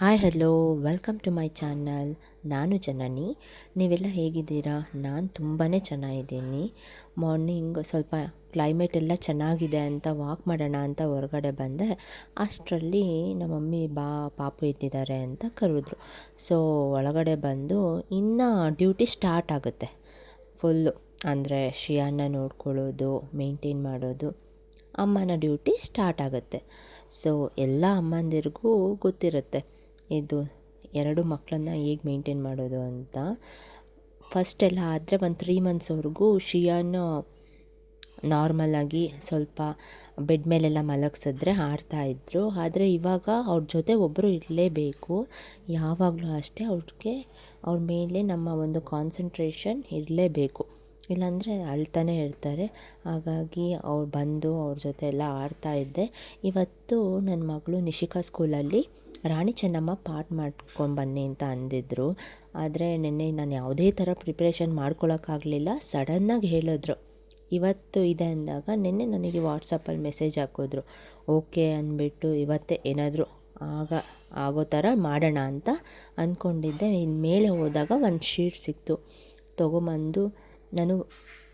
Hi hello welcome to my channel ನಾನು ಜನನಿ ನೀವೆಲ್ಲ ಹೇಗಿದ್ದೀರಾ? ನಾನು ತುಂಬಾ ಚೆನ್ನಾಗಿದ್ದೀನಿ. ಮಾರ್ನಿಂಗ್ ಸ್ವಲ್ಪ ಕ್ಲೈಮೇಟ್ ಎಲ್ಲ ಚೆನ್ನಾಗಿದೆ ಅಂತ ವಾಕ್ ಮಾಡೋಣ ಅಂತ ಹೊರಗಡೆ ಬಂದೆ. ಅಷ್ಟರಲ್ಲಿ ನಮ್ಮ ಮಮ್ಮಿ, ಬಾ, ಪಾಪು ಎತ್ತಿದ್ದಾರೆ ಅಂತ ಕರೆದ್ರು. ಸೊ ಒಳಗಡೆ ಬಂದು ಇನ್ನು ಡ್ಯೂಟಿ ಸ್ಟಾರ್ಟ್ ಆಗುತ್ತೆ. ಫುಲ್ಲು ಅಂದರೆ ಶಿಯಾನ ನೋಡ್ಕೊಳ್ಳೋದು ಮೇಂಟೈನ್ ಮಾಡೋದು, ಅಮ್ಮನ ಡ್ಯೂಟಿ ಸ್ಟಾರ್ಟ್ ಆಗುತ್ತೆ. ಸೊ ಎಲ್ಲ ಅಮ್ಮಂದಿರಿಗೂ ಗೊತ್ತಿರುತ್ತೆ. ಇದು ಎರಡು ಮಕ್ಕಳನ್ನ ಹೇಗೆ ಮೇಂಟೈನ್ ಮಾಡೋದು ಅಂತ. ಫಸ್ಟ್ ಎಲ್ಲ ಆದರೆ ಒಂದು ತ್ರೀ ಮಂತ್ಸ್ವರೆಗೂ ಶಿಯಾನು ನಾರ್ಮಲಾಗಿ ಸ್ವಲ್ಪ ಬೆಡ್ ಮೇಲೆಲ್ಲ ಮಲಗಿಸಿದ್ರೆ ಆಡ್ತಾಯಿದ್ರು ಆದರೆ ಇವಾಗ ಅವ್ರ ಜೊತೆ ಒಬ್ಬರು ಇರಲೇಬೇಕು. ಯಾವಾಗಲೂ ಅಷ್ಟೇ ಅವ್ರಿಗೆ ಅವ್ರ ಮೇಲೆ ನಮ್ಮ ಒಂದು ಕಾನ್ಸಂಟ್ರೇಷನ್ ಇರಲೇಬೇಕು. ಇಲ್ಲಾಂದರೆ ಅಳ್ತಾನೆ ಇರ್ತಾರೆ. ಹಾಗಾಗಿ ಅವ್ರು ಬಂದು ಅವ್ರ ಜೊತೆ ಎಲ್ಲ ಆಡ್ತಾಯಿದ್ದೆ ಇವತ್ತು ನನ್ನ ಮಗಳು ನಿಶಿಕಾ ಸ್ಕೂಲಲ್ಲಿ ರಾಣಿ ಚೆನ್ನಮ್ಮ ಪಾಠ ಮಾಡ್ಕೊಂಬನ್ನಿ ಅಂತ ಅಂದಿದ್ರು. ಆದರೆ ನಿನ್ನೆ ನಾನು ಯಾವುದೇ ಥರ ಪ್ರಿಪ್ರೇಷನ್ ಮಾಡ್ಕೊಳಕ್ಕಾಗಲಿಲ್ಲ ಸಡನ್ನಾಗಿ ಹೇಳಿದ್ರು. ಇವತ್ತು ಇದೆ ಅಂದಾಗ ನಿನ್ನೆ ನನಗೆ ವಾಟ್ಸಪ್ಪಲ್ಲಿ ಮೆಸೇಜ್ ಹಾಕಿದ್ರು. ಓಕೆ ಅಂದ್ಬಿಟ್ಟು ಇವತ್ತೇ ಏನಾದರೂ ಆಗ, ಆಗೋ ಥರ ಮಾಡೋಣ ಅಂತ ಅಂದ್ಕೊಂಡಿದ್ದೆ ಇನ್ನು ಮೇಲೆ ಹೋದಾಗ ಒಂದು ಶೀಟ್ ಸಿಕ್ತು. ತೊಗೊಂಬಂದು ನಾನು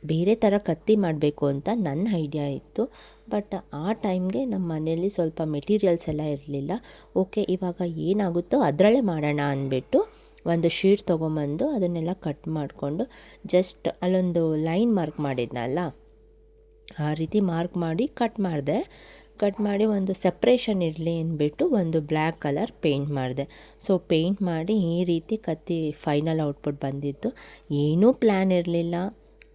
ಬೇರೆ ಥರ ಕತ್ತಿ ಮಾಡಬೇಕು ಅಂತ ನನ್ನ ಐಡಿಯಾ ಇತ್ತು. ಬಟ್ ಆ ಟೈಮ್ಗೆ ನಮ್ಮ ಮನೆಯಲ್ಲಿ ಸ್ವಲ್ಪ ಮೆಟೀರಿಯಲ್ಸ್ ಎಲ್ಲ ಇರಲಿಲ್ಲ. ಓಕೆ ಇವಾಗ ಏನಾಗುತ್ತೋ ಅದರಲ್ಲೇ ಮಾಡೋಣ ಅಂದ್ಬಿಟ್ಟು ಒಂದು ಶೀಟ್ ತೊಗೊಂಬಂದು ಅದನ್ನೆಲ್ಲ ಕಟ್ ಮಾಡಿಕೊಂಡು ಜಸ್ಟ್ ಅಲ್ಲೊಂದು ಲೈನ್ ಮಾರ್ಕ್ ಮಾಡಿದ್ನಲ್ಲ ಆ ರೀತಿ ಮಾರ್ಕ್ ಮಾಡಿ ಕಟ್ ಮಾಡಿದೆ. ಕಟ್ ಮಾಡಿ ಒಂದು ಸಪ್ರೇಷನ್ ಇರಲಿ ಅಂದ್ಬಿಟ್ಟು ಒಂದು ಬ್ಲ್ಯಾಕ್ ಕಲರ್ ಪೇಂಟ್ ಮಾಡಿದೆ. ಸೊ ಪೇಂಟ್ ಮಾಡಿ ಈ ರೀತಿ ಕತ್ತಿ ಫೈನಲ್ ಔಟ್ಪುಟ್ ಬಂದಿತ್ತು. ಏನೂ ಪ್ಲ್ಯಾನ್ ಇರಲಿಲ್ಲ.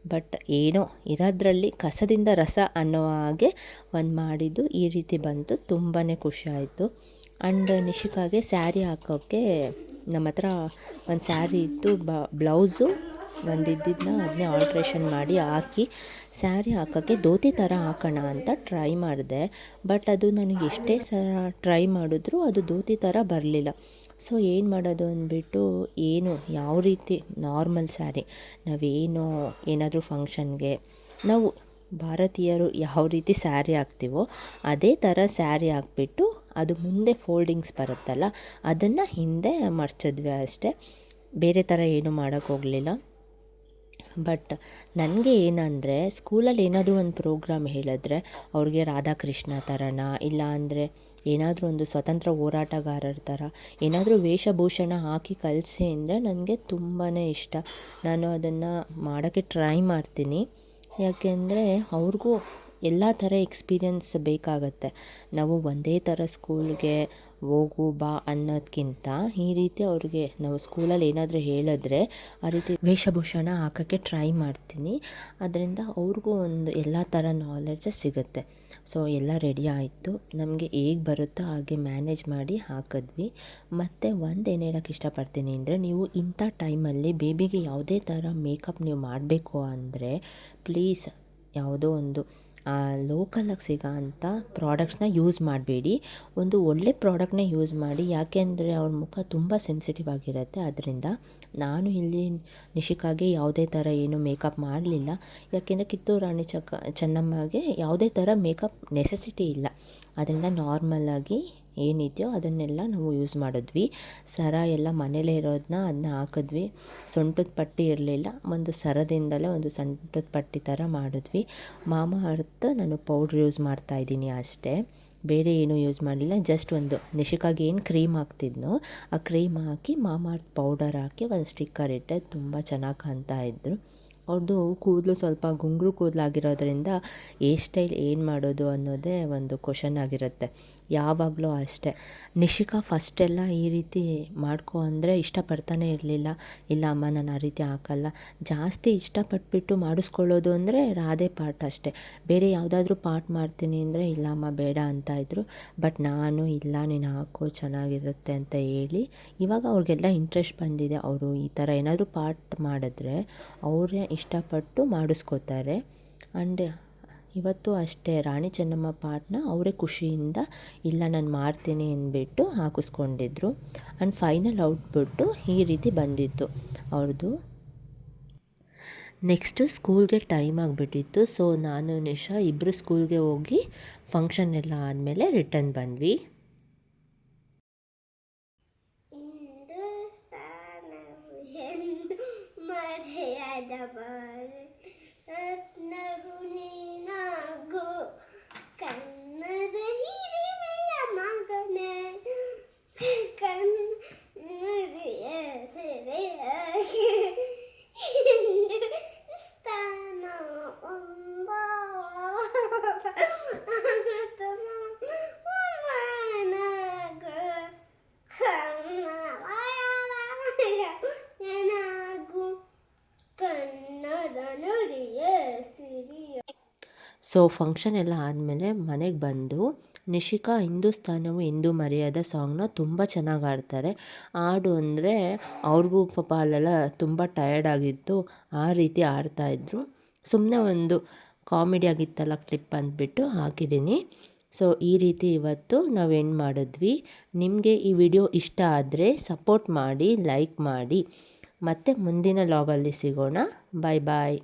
ಬಟ್ ಏನೋ ಇರೋದ್ರಲ್ಲಿ ಕಸದಿಂದ ರಸ ಅನ್ನೋ ಹಾಗೆ ಒಂದು ಮಾಡಿದ್ದು ಈ ರೀತಿ ಬಂತು. ತುಂಬಾ ಖುಷಿ ಆಯಿತು. ಆ್ಯಂಡ್ ನಿಶಿಕಾಗೆ ಸ್ಯಾರಿ ಹಾಕೋಕ್ಕೆ ನಮ್ಮ ಹತ್ರ ಒಂದು ಸ್ಯಾರಿ ಇತ್ತು, ಬ, ಬ್ಲೌಸು. ಒಂದು ಇದ್ದಿದ್ದನ್ನ ಅದನ್ನೇ ಆಲ್ಟ್ರೇಷನ್ ಮಾಡಿ ಹಾಕಿ ಸ್ಯಾರಿ ಹಾಕೋಕ್ಕೆ ಧೋತಿ ಥರ ಹಾಕೋಣ ಅಂತ ಟ್ರೈ ಮಾಡಿದೆ. ಬಟ್ ಅದು ನನಗೆ ಎಷ್ಟೇ ಸಲ ಟ್ರೈ ಮಾಡಿದ್ರೂ ಅದು ಧೋತಿ ಥರ ಬರಲಿಲ್ಲ. ಸೊ ಏನು ಮಾಡೋದು ಅಂದ್ಬಿಟ್ಟು ಏನು ಯಾವ ರೀತಿ ನಾರ್ಮಲ್ ಸ್ಯಾರಿ, ನಾವೇನು ಏನಾದರೂ ಫಂಕ್ಷನ್ಗೆ ನಾವು ಭಾರತೀಯರು ಯಾವ ರೀತಿ ಸ್ಯಾರಿ ಹಾಕ್ತೀವೋ ಅದೇ ಥರ ಸ್ಯಾರಿ ಹಾಕ್ಬಿಟ್ಟು ಅದು ಮುಂದೆ ಫೋಲ್ಡಿಂಗ್ಸ್ ಬರುತ್ತಲ್ಲ, ಅದನ್ನು ಹಿಂದೆ ಮರ್ಚಿದ್ವಿ ಅಷ್ಟೇ. ಬೇರೆ ಥರ ಏನೂ ಮಾಡೋಕ್ಕೋಗಲಿಲ್ಲ ಬಟ್ ನನಗೆ ಏನಂದರೆ ಸ್ಕೂಲಲ್ಲಿ ಏನಾದರೂ ಒಂದು ಪ್ರೋಗ್ರಾಮ್ ಹೇಳಿದ್ರೆ ಅವ್ರಿಗೆ ರಾಧಾಕೃಷ್ಣ ಥರನ ಇಲ್ಲ ಅಂದರೆ ಏನಾದರೂ ಒಂದು ಸ್ವತಂತ್ರ ಹೋರಾಟಗಾರರ ಥರ ಏನಾದರೂ ವೇಷಭೂಷಣ ಹಾಕಿ ಕಲಿಸಿ ಅಂದರೆ ನನಗೆ ತುಂಬಾ ಇಷ್ಟ. ನಾನು ಅದನ್ನು ಮಾಡೋಕ್ಕೆ ಟ್ರೈ ಮಾಡ್ತೀನಿ. ಯಾಕೆಂದರೆ ಅವ್ರಿಗೂ ಎಲ್ಲ ಥರ ಎಕ್ಸ್ಪೀರಿಯನ್ಸ್ ಬೇಕಾಗತ್ತೆ. ನಾವು ಒಂದೇ ಥರ ಸ್ಕೂಲ್ಗೆ ಹೋಗು ಬಾ ಅನ್ನೋದಕ್ಕಿಂತ ಈ ರೀತಿ ಅವ್ರಿಗೆ ನಾವು ಸ್ಕೂಲಲ್ಲಿ ಏನಾದರೂ ಹೇಳಿದ್ರೆ ಆ ರೀತಿ ವೇಷಭೂಷಣ ಹಾಕೋಕ್ಕೆ ಟ್ರೈ ಮಾಡ್ತೀನಿ. ಅದರಿಂದ ಅವ್ರಿಗೂ ಒಂದು ಎಲ್ಲ ಥರ ನಾಲೆಡ್ಜ್ ಸಿಗುತ್ತೆ. ಸೊ ಎಲ್ಲ ರೆಡಿ ಆಯಿತು. ನಮಗೆ ಹೇಗೆ ಬರುತ್ತೋ ಹಾಗೆ ಮ್ಯಾನೇಜ್ ಮಾಡಿ ಹಾಕಿದ್ವಿ. ಮತ್ತು ಒಂದು ಏನು ಹೇಳೋಕ್ಕೆ ಇಷ್ಟಪಡ್ತೀನಿ ಅಂದರೆ ನೀವು ಇಂಥ ಟೈಮಲ್ಲಿ ಬೇಬಿಗೆ ಯಾವುದೇ ಥರ ಮೇಕಪ್ ನೀವು ಮಾಡಬೇಕು ಅಂದರೆ ಪ್ಲೀಸ್ ಯಾವುದೋ ಒಂದು ಲೋಕಲಾಗಿ ಸಿಗೋ ಅಂಥ ಪ್ರಾಡಕ್ಟ್ಸ್ನ ಯೂಸ್ ಮಾಡಬೇಡಿ. ಒಂದು ಒಳ್ಳೆ ಪ್ರಾಡಕ್ಟ್ನ ಯೂಸ್ ಮಾಡಿ ಯಾಕೆಂದರೆ ಅವ್ರ ಮುಖ ತುಂಬ ಸೆನ್ಸಿಟಿವ್ ಆಗಿರುತ್ತೆ. ಅದರಿಂದ ನಾನು ಇಲ್ಲಿ ನಿಶಿಕಾಗೆ ಯಾವುದೇ ಥರ ಏನು ಮೇಕಪ್ ಮಾಡಲಿಲ್ಲ. ಯಾಕೆಂದರೆ ಕಿತ್ತೂರು ರಾಣಿ ಚಕ, ಚೆನ್ನಮ್ಮಗೆ ಯಾವುದೇ ಥರ ಮೇಕಪ್ ನೆಸೆಸಿಟಿ ಇಲ್ಲ. ಅದರಿಂದ ನಾರ್ಮಲಾಗಿ ಏನಿದೆಯೋ ಅದನ್ನೆಲ್ಲ ನಾವು ಯೂಸ್ ಮಾಡಿದ್ವಿ. ಸರ ಎಲ್ಲ ಮನೇಲೇ ಇರೋದನ್ನ ಅದನ್ನ ಹಾಕಿದ್ವಿ. ಸೊಂಟದ ಪಟ್ಟಿ ಇರಲಿಲ್ಲ. ಒಂದು ಸರದಿಂದಲೇ ಒಂದು ಸೊಂಟದ ಪಟ್ಟಿ ಥರ ಮಾಡಿದ್ವಿ. ಮಾಮ ಅರ್ಥ ನಾನು ಪೌಡ್ರ್ ಯೂಸ್ ಮಾಡ್ತಾಯಿದ್ದೀನಿ ಅಷ್ಟೇ. ಬೇರೆ ಏನೂ ಯೂಸ್ ಮಾಡಲಿಲ್ಲ. ಜಸ್ಟ್ ಒಂದು ನಿಶಿಕಾಗಿ ಏನು ಕ್ರೀಮ್ ಹಾಕ್ತಿದ್ನೋ ಆ ಕ್ರೀಮ್ ಹಾಕಿ ಮಾಮಾರ್ತ್ ಪೌಡರ್ ಹಾಕಿ ಒಂದು ಸ್ಟಿಕ್ಕರ್ ಇಟ್ಟೆ. ತುಂಬ ಚೆನ್ನಾಗಿ ಕಾಣ್ತಾ ಇದ್ದರು ಅವ್ರದ್ದು ಕೂದಲು ಸ್ವಲ್ಪ ಗುಂಗುರು ಕೂದಲಾಗಿರೋದ್ರಿಂದ ಏರ್ ಸ್ಟೈಲ್ ಏನು ಮಾಡೋದು ಅನ್ನೋದೇ ಒಂದು ಕ್ವಶನ್ ಆಗಿರುತ್ತೆ. ಯಾವಾಗಲೂ ಅಷ್ಟೇ. ನಿಶಿಕಾ ಫಸ್ಟೆಲ್ಲ ಈ ರೀತಿ ಮಾಡ್ಕೊ ಅಂದರೆ ಇಷ್ಟಪಡ್ತಾನೆ ಇರಲಿಲ್ಲ. ಇಲ್ಲ, ಅಮ್ಮ, ನಾನು ಆ ರೀತಿ ಹಾಕಲ್ಲ. ಜಾಸ್ತಿ ಇಷ್ಟಪಟ್ಬಿಟ್ಟು ಮಾಡಿಸ್ಕೊಳ್ಳೋದು ಅಂದರೆ ರಾಧೆ ಪಾಠ ಅಷ್ಟೇ. ಬೇರೆ ಯಾವುದಾದ್ರೂ ಪಾಠ ಮಾಡ್ತೀನಿ ಅಂದರೆ, ಇಲ್ಲ, ಅಮ್ಮ, ಬೇಡ ಅಂತ ಇದ್ದರು ಬಟ್ ನಾನು, ಇಲ್ಲ, ನೀನು ಹಾಕೋ, ಚೆನ್ನಾಗಿರುತ್ತೆ ಅಂತ ಹೇಳಿ ಇವಾಗ ಅವ್ರಿಗೆಲ್ಲ ಇಂಟ್ರೆಸ್ಟ್ ಬಂದಿದೆ. ಅವರು ಈ ಥರ ಏನಾದರೂ ಪಾಠ ಮಾಡಿದ್ರೆ ಅವರೇ ಇಷ್ಟಪಟ್ಟು ಮಾಡಿಸ್ಕೋತಾರೆ. ಆ್ಯಂಡ್ ಇವತ್ತು ಅಷ್ಟೇ. ರಾಣಿ ಚೆನ್ನಮ್ಮ ಪಾಟ್ನ ಅವರೇ ಖುಷಿಯಿಂದ, ಇಲ್ಲ, ನಾನು ಮಾಡ್ತೀನಿ ಅಂದ್ಬಿಟ್ಟು ಹಾಕಿಸ್ಕೊಂಡಿದ್ರು. ಆ್ಯಂಡ್ ಫೈನಲ್ ಔಟ್ಬಿಟ್ಟು ಈ ರೀತಿ ಬಂದಿತ್ತು. ಅವ್ರದ್ದು, ನೆಕ್ಸ್ಟು ಸ್ಕೂಲ್ಗೆ ಟೈಮ್ ಆಗಿಬಿಟ್ಟಿತ್ತು. ಸೊ, ನಾನು, ನಿಶಾ ಇಬ್ಬರು ಸ್ಕೂಲ್ಗೆ ಹೋಗಿ ಫಂಕ್ಷನ್ ಎಲ್ಲ ಆದಮೇಲೆ ರಿಟರ್ನ್ ಬಂದ್ವಿ. ಮರೆಯಾದ ಸೊ ಫಂಕ್ಷನ್ ಎಲ್ಲ ಆದಮೇಲೆ ಮನೆಗೆ ಬಂದು ನಿಶಿಕಾ ಹಿಂದೂಸ್ತಾನವು ಹಿಂದೂ ಮರ್ಯಾದ ಸಾಂಗ್ನ ತುಂಬ ಚೆನ್ನಾಗಿ ಆಡ್ತಾರೆ ಹಾಡು ಅಂದರೆ ಅವ್ರಿಗೂ ಪಾಪ ಅಲ್ಲೆಲ್ಲ ತುಂಬ ಟಯರ್ಡ್ ಆಗಿತ್ತು, ಆ ರೀತಿ ಆಡ್ತಾಯಿದ್ರು ಸುಮ್ಮನೆ ಒಂದು ಕಾಮಿಡಿ ಆಗಿತ್ತಲ್ಲ ಕ್ಲಿಪ್ ಅಂದ್ಬಿಟ್ಟು ಹಾಕಿದ್ದೀನಿ. ಸೊ ಈ ರೀತಿ ಇವತ್ತು ನಾವು ಎಂಡ್ ಮಾಡಿದ್ವಿ. ನಿಮಗೆ ಈ ವಿಡಿಯೋ ಇಷ್ಟ ಆದರೆ ಸಪೋರ್ಟ್ ಮಾಡಿ ಲೈಕ್ ಮಾಡಿ. ಮತ್ತು ಮುಂದಿನ ಲಾಗಲ್ಲಿ ಸಿಗೋಣ. ಬಾಯ್ ಬಾಯ್